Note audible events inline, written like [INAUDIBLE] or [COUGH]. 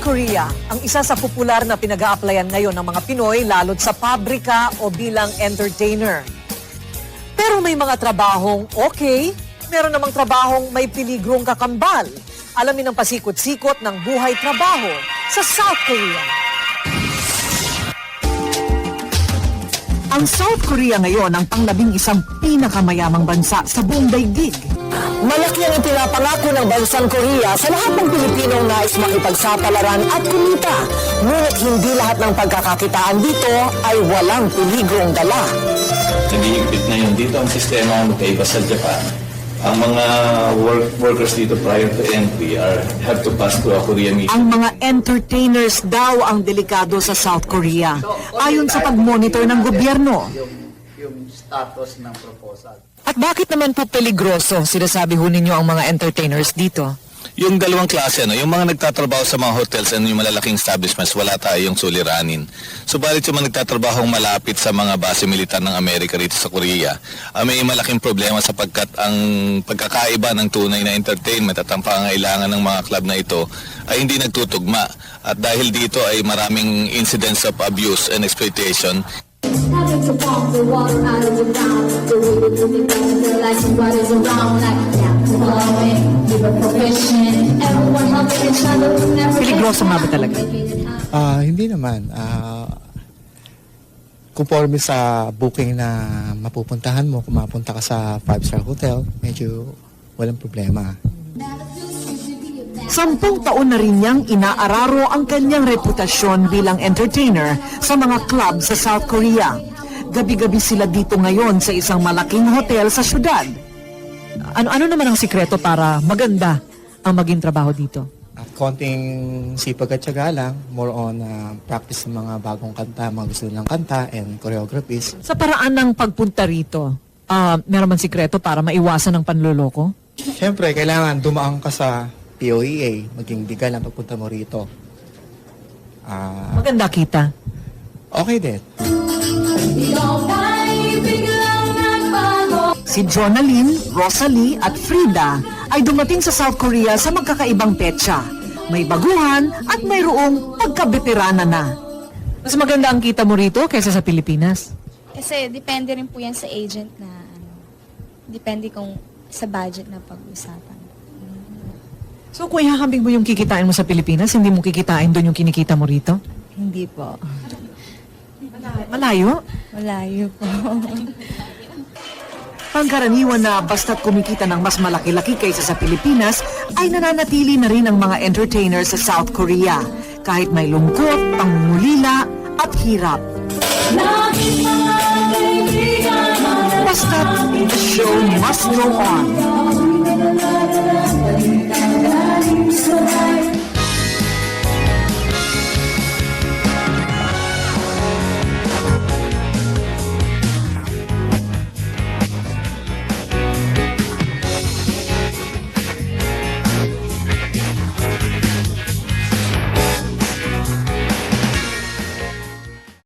Korea ang isa sa popular na pinag-a-applyan ngayon ng mga Pinoy lalo't sa pabrika o bilang entertainer. Pero may mga trabahong okay, meron namang trabahong may piligrong kakambal. Alamin ang pasikot-sikot ng buhay-trabaho sa South Korea. Ang South Korea ngayon ang panglabing isang pinakamayamang bansa sa buong daigdig. Malaki ang pinapangako ng bansang Korea sa lahat ng Pilipinong nais makipagsapalaran at kumita. Ngunit hindi lahat ng pagkakakitaan dito ay walang peligrong dala. Nagigipit na yun dito ang sistema magkaiba sa Japan. Ang mga work, workers dito prior to entry are have to pass through a Korean meeting. Ang mga entertainers daw ang delikado sa South Korea. Ayon sa pag-monitor ng gobyerno. Status ng proposal. At bakit naman po peligroso sinasabi ho ninyo ang mga entertainers dito? Yung dalawang klase, no, yung mga nagtatrabaho sa mga hotels and yung malalaking establishments, wala tayong suliranin. Subalit yung mga nagtatrabaho malapit sa mga base militar ng Amerika rito sa Korea, ah, may malaking problema sapagkat ang pagkakaiba ng tunay na entertainment at ang pangailangan ng mga club na ito ay hindi nagtutugma. At dahil dito ay maraming incidents of abuse and exploitation, Having to walk the water out of the ground. The way to do it, feel like somebody's around. Like, yeah, flowing, give a profession. Everyone helping each other. Never Peligroso nga ba talaga? Ah, hindi naman. Ah, conforme sa booking na mapupuntahan mo, kung mapunta ka sa five-star hotel, medyo walang problema. Sampung taon na rin niyang inaararo ang kanyang reputasyon bilang entertainer sa mga club sa South Korea. Gabi-gabi sila dito ngayon sa isang malaking hotel sa syudad. Ano-ano naman ang sikreto para maganda ang maging trabaho dito? At konting sipag at syaga lang, more on ah, practice ng mga bagong kanta, mga gusto nilang kanta and choreographies. Sa paraan ng pagpunta rito, ah, meron man sikreto para maiwasan ang panloloko? Siyempre, kailangan dumaan ka sa POEA, maging legal ang pagpunta mo rito. Ah, Maganda kita. okay din. Si Jonalyn, Rosalie at Frida ay dumating sa South Korea sa magkakaibang petsa. May baguhan at mayroong pagkabeterana na. Mas maganda ang kita mo rito kaysa sa Pilipinas. Kasi depende rin po yan sa agent na ano. Depende kung sa budget na pag-usapan. So kung ihahambing mo yung kikitain mo sa Pilipinas, hindi mo kikitain doon yung kinikita mo rito? Hindi po. Malayo? Malayo po. [LAUGHS] Pangkaraniwan na basta't kumikita ng mas malaki-laki kaysa sa Pilipinas, ay nananatili na rin ang mga entertainers sa South Korea. Kahit may lungkot, pangungulila at hirap. Basta't the show must go on.